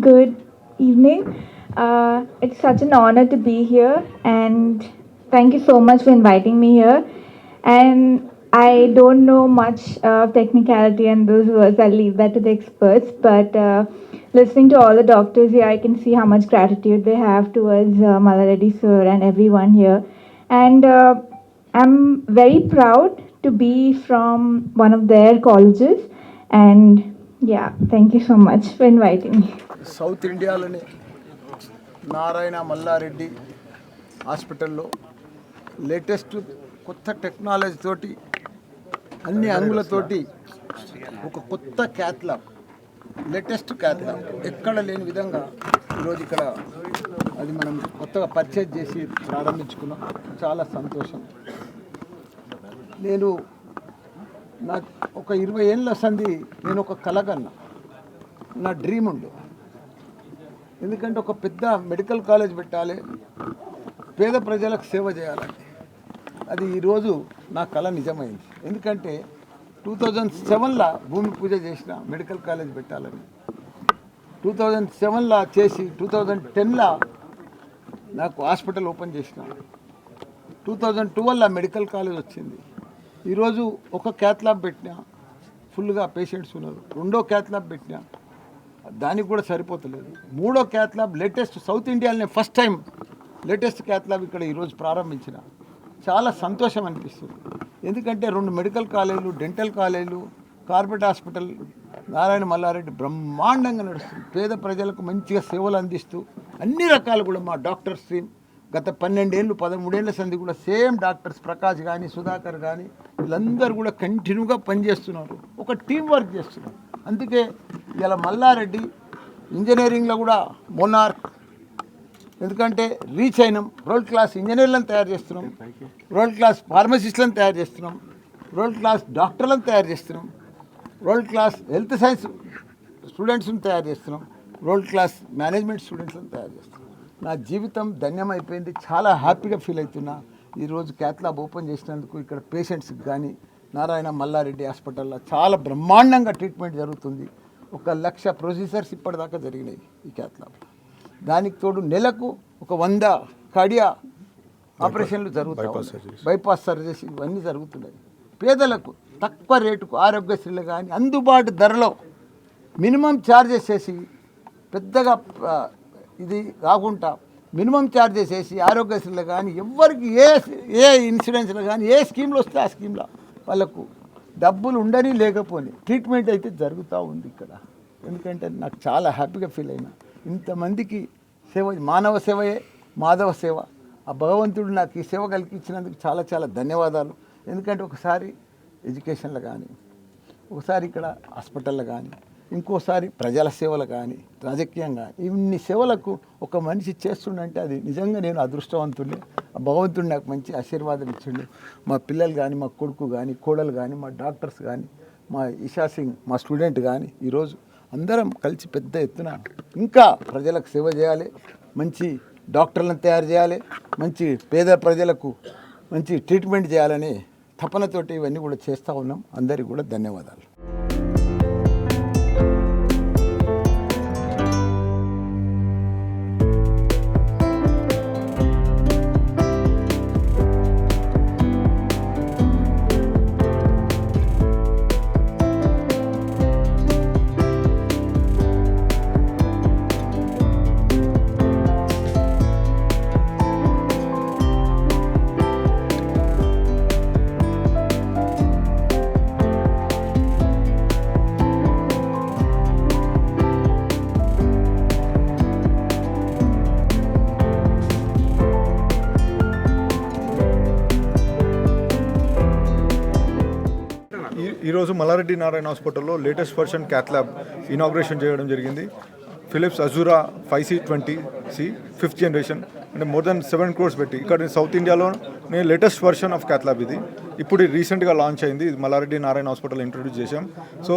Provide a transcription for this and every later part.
Good evening. Uh, it's such an honor to be here, and thank you so much for inviting me here. And I don't know much of technicality and those words. I'll leave that to the experts. But uh, listening to all the doctors here, I can see how much gratitude they have towards uh, Malareddy sir and everyone here. And uh, I'm very proud to be from one of their colleges. And yeah thank you so much for inviting south ఇండియాలోని నారాయణ మల్లారెడ్డి హాస్పిటల్లో latest కొత్త technology తోటి అన్ని అంగులతోటి ఒక కొత్త cath latest cath ఎక్కడ లేని విధంగా ఈరోజు ఇక్కడ అది మనం కొత్తగా పర్చేజ్ చేసి ప్రారంభించుకున్నాం. చాలా సంతోషం. నేను నాకు ఒక ఇరవై ఏళ్ళ సంధి నేను ఒక కలగన్నా. నా డ్రీమ్ ఉండు. ఎందుకంటే ఒక పెద్ద మెడికల్ కాలేజ్ పెట్టాలి పేద ప్రజలకు సేవ చేయాలని. అది ఈరోజు నా కళ నిజమైంది. ఎందుకంటే టూ థౌజండ్ సెవెన్లో భూమి పూజ చేసిన మెడికల్ కాలేజ్ పెట్టాలని. టూ థౌజండ్ సెవెన్లో చేసి టూ థౌజండ్ టెన్లో నాకు హాస్పిటల్ ఓపెన్ చేసిన. టూ థౌజండ్ ట్వెల్వ్లో మెడికల్ కాలేజ్ వచ్చింది. ఈరోజు ఒక క్యాత్ ల్యాబ్ పెట్టినా ఫుల్గా పేషెంట్స్ ఉన్నారు. రెండో క్యాత్ ల్యాబ్ పెట్టినా దానికి కూడా సరిపోతలేదు. మూడో క్యాత్ ల్యాబ్ లేటెస్ట్ సౌత్ ఇండియాలోనే first time latest cath lab ఇక్కడ ఈరోజు ప్రారంభించిన. చాలా సంతోషం అనిపిస్తుంది. ఎందుకంటే రెండు మెడికల్ కాలేజీలు డెంటల్ కాలేజీలు కార్పొరేట్ హాస్పిటల్ నారాయణ మల్లారెడ్డి బ్రహ్మాండంగా నడుస్తుంది. పేద ప్రజలకు మంచిగా సేవలు అందిస్తూ అన్ని రకాలు కూడా మా డాక్టర్ టీమ్ గత పన్నెండేళ్ళు పదమూడేళ్ళ సంధి కూడా సేమ్ డాక్టర్స్ ప్రకాష్ కానీ సుధాకర్ కానీ వీళ్ళందరూ కూడా కంటిన్యూగా పనిచేస్తున్నారు. ఒక టీం వర్క్ చేస్తున్నారు. అందుకే ఇలా మల్లారెడ్డి ఇంజనీరింగ్లో కూడా మొనార్క్. ఎందుకంటే రీచ్ అయినాం. వరల్డ్ క్లాస్ ఇంజనీర్లను తయారు చేస్తున్నాం. వరల్డ్ క్లాస్ ఫార్మసిస్ట్లను తయారు చేస్తున్నాం. వరల్డ్ క్లాస్ డాక్టర్లను తయారు చేస్తున్నాం. వరల్డ్ క్లాస్ హెల్త్ సైన్స్ స్టూడెంట్స్ని తయారు చేస్తున్నాం. వరల్డ్ క్లాస్ మేనేజ్మెంట్ స్టూడెంట్స్ని తయారు చేస్తున్నాం. నా జీవితం ధన్యమైపోయింది. చాలా హ్యాపీగా ఫీల్ అవుతున్నా. ఈరోజు క్యాథ్లాబ్ ఓపెన్ చేసినందుకు ఇక్కడ పేషెంట్స్కి కానీ నారాయణ మల్లారెడ్డి హాస్పిటల్లో చాలా బ్రహ్మాండంగా ట్రీట్మెంట్ జరుగుతుంది. ఒక లక్ష ప్రొసీజర్స్ ఇప్పటిదాకా జరిగినాయి ఈ క్యాథ్లాబ్ దానికి తోడు నెలకు ఒక వంద కడియా ఆపరేషన్లు జరుగుతాయి బైపాస్ సర్జరీస్ ఇవన్నీ జరుగుతున్నాయి. పేదలకు తక్కువ రేటుకు ఆరోగ్యశ్రీలు కానీ అందుబాటు ధరలో మినిమం ఛార్జెస్ వేసి పెద్దగా ఇది కాకుండా మినిమం ఛార్జెస్ వేసి ఆరోగ్యశ్రీలో కానీ ఎవరికి ఏ ఏ ఇన్సూరెన్స్లో కానీ ఏ స్కీమ్లో వస్తే ఆ స్కీమ్లో వాళ్ళకు డబ్బులు ఉండని లేకపోని ట్రీట్మెంట్ అయితే జరుగుతూ ఉంది ఇక్కడ. ఎందుకంటే నాకు చాలా హ్యాపీగా ఫీల్ అయినా. ఇంతమందికి సేవ మానవ సేవయే మాధవ సేవ. ఆ భగవంతుడు నాకు ఈ సేవ కల్పించినందుకు చాలా చాలా ధన్యవాదాలు. ఎందుకంటే ఒకసారి ఎడ్యుకేషన్లో కానీ ఒకసారి ఇక్కడ హాస్పిటల్లో కానీ ఇంకోసారి ప్రజల సేవలు కానీ రాజకీయం కానీ ఇన్ని సేవలకు ఒక మనిషి చేస్తుండంటే అది నిజంగా నేను అదృష్టవంతుడిని ఆ భగవంతుడు నాకు మంచి ఆశీర్వాదం ఇచ్చిండు. మా పిల్లలు కానీ మా కొడుకు కానీ కోడలు కానీ మా డాక్టర్స్ కానీ మా ఇషా సింగ్ మా స్టూడెంట్ కానీ ఈరోజు అందరం కలిసి పెద్ద ఎత్తున ఇంకా ప్రజలకు సేవ చేయాలి మంచి డాక్టర్లను తయారు చేయాలి మంచి పేద ప్రజలకు మంచి ట్రీట్మెంట్ చేయాలని తపనతోటి ఇవన్నీ కూడా చేస్తూ ఉన్నాం. అందరికీ కూడా ధన్యవాదాలు. ఈరోజు మల్లారెడ్డి నారాయణ హాస్పిటల్లో లేటెస్ట్ వర్షన్ క్యాత్ ఇనాగ్రేషన్ చేయడం జరిగింది. Philips Azurion five C twenty C fifth generation అంటే మోర్ దెన్ సెవెన్ క్రోర్స్ పెట్టి ఇక్కడ సౌత్ ఇండియాలో నేను లేటెస్ట్ వర్షన్ ఆఫ్ క్యాత్ ఇది. ఇప్పుడు రీసెంట్గా లాంచ్ అయింది. ఇది మల్లారెడ్డి నారాయణ హాస్పిటల్ ఇంట్రొడ్యూస్ చేశాం. సో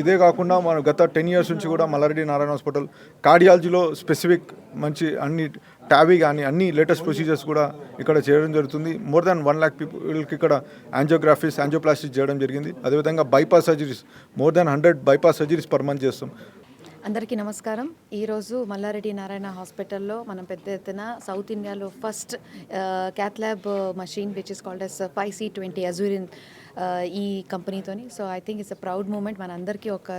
ఇదే కాకుండా మనం గత టెన్ ఇయర్స్ నుంచి కూడా మల్లారెడ్డి నారాయణ హాస్పిటల్ కార్డియాలజీలో స్పెసిఫిక్ మంచి అన్ని ట్యాబీ కానీ అన్ని లేటెస్ట్ ప్రొసీజర్స్ కూడా ఇక్కడ చేయడం జరుగుతుంది. మోర్ దాన్ వన్ ల్యాక్ పీపుల్కి ఇక్కడ యాంజియోగ్రఫీస్ యాంజియోప్లాస్టిక్ చేయడం జరిగింది. అదేవిధంగా bypass surgeries more than hundred bypass surgeries per month చేస్తాం. అందరికీ నమస్కారం. ఈరోజు మల్లారెడ్డి నారాయణ హాస్పిటల్లో మనం పెద్ద ఎత్తున సౌత్ ఇండియాలో first cath lab machine which is called S five C twenty Azurion ఈ కంపెనీతోని. So I think it's a proud moment మనందరికీ ఒక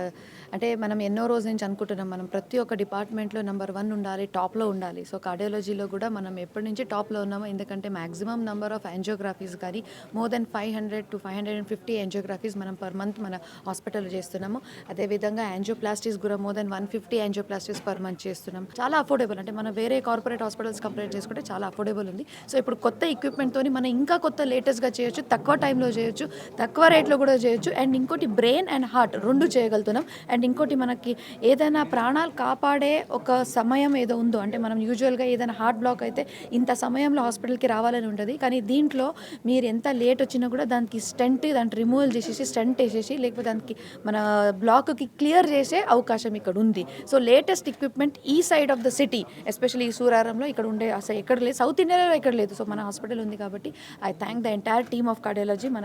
అంటే మనం ఎన్నో రోజుల నుంచి అనుకుంటున్నాం. మనం ప్రతి ఒక్క డిపార్ట్మెంట్లో నెంబర్ వన్ ఉండాలి టాప్లో ఉండాలి. సో కార్డియాలజీలో కూడా మనం ఎప్పటి నుంచి టాప్లో ఉన్నామో ఎందుకంటే మ్యాక్సిమం నెంబర్ ఆఫ్ యాంజియోగ్రఫీస్ కానీ more than five hundred to five hundred and fifty angiographies మనం పర్ మంత్ మన హాస్పిటల్లో చేస్తున్నాము. అదేవిధంగా యాంజియోప్లాస్టీస్ కూడా more than one fifty angioplasties per month చేస్తున్నాం. చాలా అఫోర్డబుల్ అంటే మన వేరే కార్పొరేట్ హాస్పిటల్స్ కంపేర్ చేసుకుంటే చాలా అఫోర్డబుల్ ఉంది. సో ఇప్పుడు కొత్త ఎక్విప్మెంట్తో మనం ఇంకా కొత్త లేటెస్ట్గా చేయొచ్చు తక్కువ టైంలో చేయొచ్చు. తక్కువ రేట్లో కూడా చేయొచ్చు. అండ్ ఇంకోటి బ్రెయిన్ అండ్ హార్ట్ రెండు చేయగలుగుతున్నాం. అండ్ ఇంకోటి మనకి ఏదైనా ప్రాణాలు కాపాడే ఒక సమయం ఏదో ఉందో అంటే మనం యూజువల్గా ఏదైనా హార్ట్ బ్లాక్ అయితే ఇంత సమయంలో హాస్పిటల్కి రావాలని ఉంటుంది. కానీ దీంట్లో మీరు ఎంత లేట్ వచ్చినా కూడా దానికి స్టెంట్ దానికి రిమూవల్ చేసేసి స్టెంట్ వేసేసి లేకపోతే దానికి మన బ్లాక్కి క్లియర్ చేసే అవకాశం ఇక్కడ ఉంది. సో లేటెస్ట్ ఎక్విప్మెంట్ ఈ side of the city especially ఈ సూరారంలో ఇక్కడ ఉండే అసలు ఎక్కడ లేదు సౌత్ ఇండియాలో ఎక్కడ లేదు. సో మన హాస్పిటల్ ఉంది కాబట్టి I thank the entire team of cardiology మన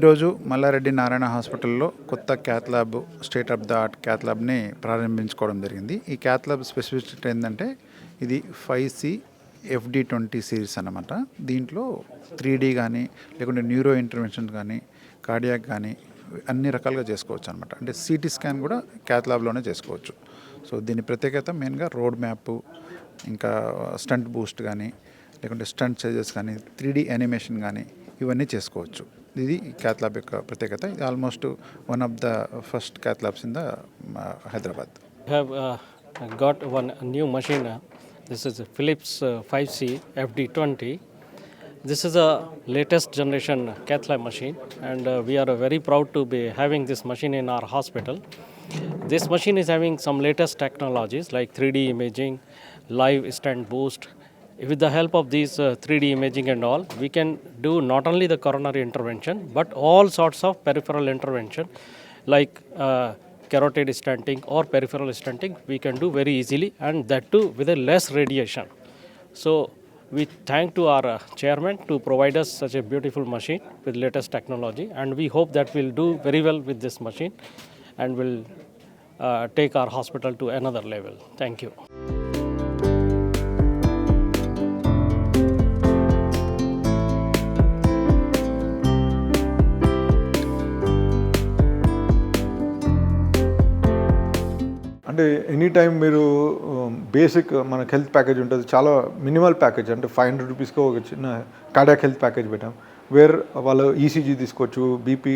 ఈరోజు మల్లారెడ్డి నారాయణ హాస్పిటల్లో కొత్త cath lab state of the art cath ల్యాబ్ని ప్రారంభించుకోవడం జరిగింది. ఈ క్యాత్ ల్యాబ్ స్పెసిఫిసిటీ ఏంటంటే ఇది five C FD twenty series అనమాట దీంట్లో త్రీ డీ కానీ లేకుంటే న్యూరో ఇంటర్వెన్షన్ కానీ కార్డియాక్ కానీ అన్ని రకాలుగా చేసుకోవచ్చు అనమాట అంటే సిటీ స్కాన్ కూడా క్యాత్ ల్యాబ్లోనే చేసుకోవచ్చు. సో దీని ప్రత్యేకత మెయిన్గా రోడ్ మ్యాప్ ఇంకా స్టంట్ బూస్ట్ కానీ లేకుంటే స్టంట్ చేజెస్ కానీ త్రీ డీ యానిమేషన్ కానీ ఇవన్నీ చేసుకోవచ్చు. ఇది క్యాత్ ల్యాబ్ యొక్క ప్రత్యేకత ఇది almost one of the first cath labs in the Hyderabad have uh, got one new machine. uh, This is a Philips uh, 5C FD20. This is a latest generation cath lab machine, and uh, we are uh, very proud to be having this machine in our hospital. This machine is having some latest technologies like 3D imaging, live stent boost. with the help of these uh, 3D imaging and all, we can do not only the coronary intervention but all sorts of peripheral intervention like uh, carotid stenting or peripheral stenting we can do very easily and that too with a less radiation. So we thank to our uh, chairman to provide us such a beautiful machine with latest technology and we hope that we'll do very well with this machine and will uh, take our hospital to another level. Thank you. అంటే any time మీరు um, basic uh, మనకు health package ఉంటుంది. చాలా minimal package అంటే five hundred రూపీస్కి ఒక చిన్న cardiac health package పెట్టాం. వేర్ వాళ్ళు ఈసీజీ తీసుకోవచ్చు బీపీ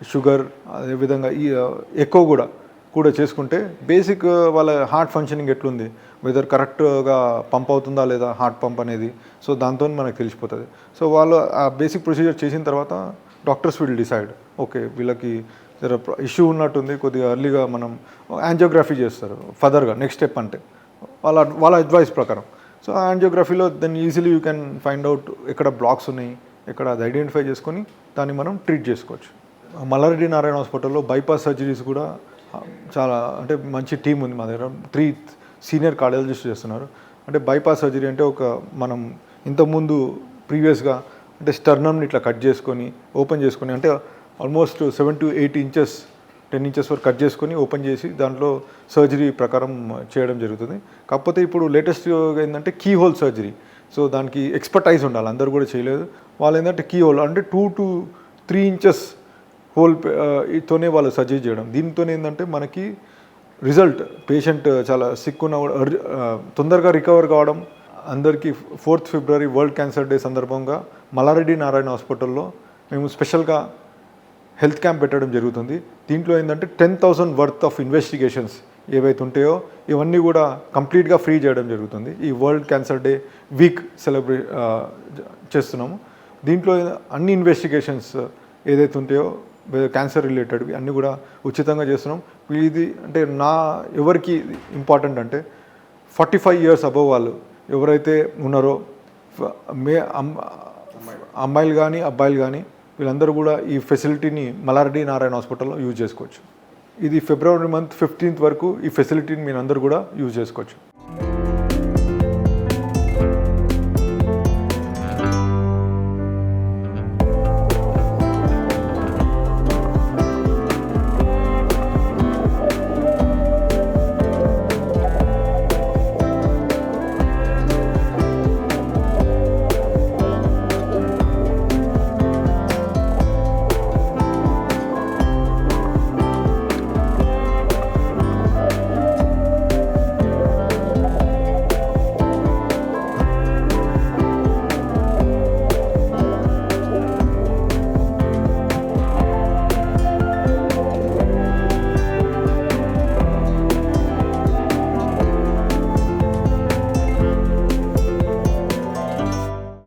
షుగర్ అదేవిధంగా ఈ uh, ఎక్కువ కూడా కూడా చేసుకుంటే బేసిక్ uh, వాళ్ళ హార్ట్ ఫంక్షనింగ్ ఎట్లుంది? వెదర్ కరెక్ట్గా పంప్ అవుతుందా లేదా హార్ట్ పంప్ అనేది. సో దాంతో మనకు తెలిసిపోతుంది. సో వాళ్ళు ఆ బేసిక్ ప్రొసీజర్ చేసిన తర్వాత డాక్టర్స్ విల్ డిసైడ్ ఓకే వీళ్ళకి ఇష్యూ ఉన్నట్టుంది కొద్దిగా ఎర్లీగా మనం యాంజియోగ్రఫీ చేస్తారు ఫర్దర్గా నెక్స్ట్ స్టెప్ అంటే. వాళ్ళ వాళ్ళ అడ్వైస్ ప్రకారం. సో ఆ యాంజియోగ్రఫీలో then easily you can find out ఎక్కడ బ్లాక్స్ ఉన్నాయి ఎక్కడ అది ఐడెంటిఫై చేసుకొని దాన్ని మనం ట్రీట్ చేసుకోవచ్చు. మల్లారెడ్డి నారాయణ హాస్పిటల్లో బైపాస్ సర్జరీస్ కూడా చాలా అంటే మంచి టీం ఉంది మా దగ్గర. త్రీ సీనియర్ కార్డియాలజిస్ట్ చేస్తున్నారు. అంటే బైపాస్ సర్జరీ అంటే ఒక మనం ఇంతకుముందు ప్రీవియస్గా అంటే స్టర్నమ్ని ఇట్లా కట్ చేసుకొని ఓపెన్ చేసుకొని అంటే almost seven to eight inches ten inches వరకు కట్ చేసుకొని ఓపెన్ చేసి దాంట్లో సర్జరీ ప్రకారం చేయడం జరుగుతుంది. కాకపోతే ఇప్పుడు లేటెస్ట్ ఏంటంటే కీ హోల్ సర్జరీ. సో దానికి ఎక్స్పర్టైజ్ ఉండాలి అందరూ కూడా చేయలేదు. వాళ్ళు ఏంటంటే కీ హోల్ అంటే two to three inches hole తోనే వాళ్ళు సర్జరీ చేయడం. దీంతో ఏంటంటే మనకి రిజల్ట్ పేషెంట్ చాలా సిక్ ఉన్న తొందరగా రికవర్ కావడం అందరికీ fourth February world cancer day సందర్భంగా మల్లారెడ్డి నారాయణ హాస్పిటల్లో మేము స్పెషల్గా హెల్త్ క్యాంప్ పెట్టడం జరుగుతుంది. దీంట్లో ఏంటంటే ten thousand worth of investigations ఏవైతే ఉంటాయో ఇవన్నీ కూడా కంప్లీట్గా ఫ్రీ చేయడం జరుగుతుంది. ఈ world cancer day week celebrate చేస్తున్నాము. దీంట్లో అన్ని ఇన్వెస్టిగేషన్స్ ఏదైతే ఉంటాయో క్యాన్సర్ రిలేటెడ్వి అన్నీ కూడా ఉచితంగా చేస్తున్నాం. ఇది అంటే నా ఎవరికి ఇంపార్టెంట్ అంటే ఫార్టీ ఫైవ్ ఇయర్స్ అబవ్ వాళ్ళు ఎవరైతే ఉన్నారో మే అమ్మాయిలు కానీ అబ్బాయిలు కానీ వీళ్ళందరూ కూడా ఈ ఫెసిలిటీని మలారెడ్డి నారాయణ హాస్పిటల్లో యూజ్ చేసుకోవచ్చు. ఇది ఫిబ్రవరి మంత్ ఫిఫ్టీన్త్ వరకు ఈ ఫెసిలిటీని మీరు అందరూ కూడా యూజ్ చేసుకోవచ్చు.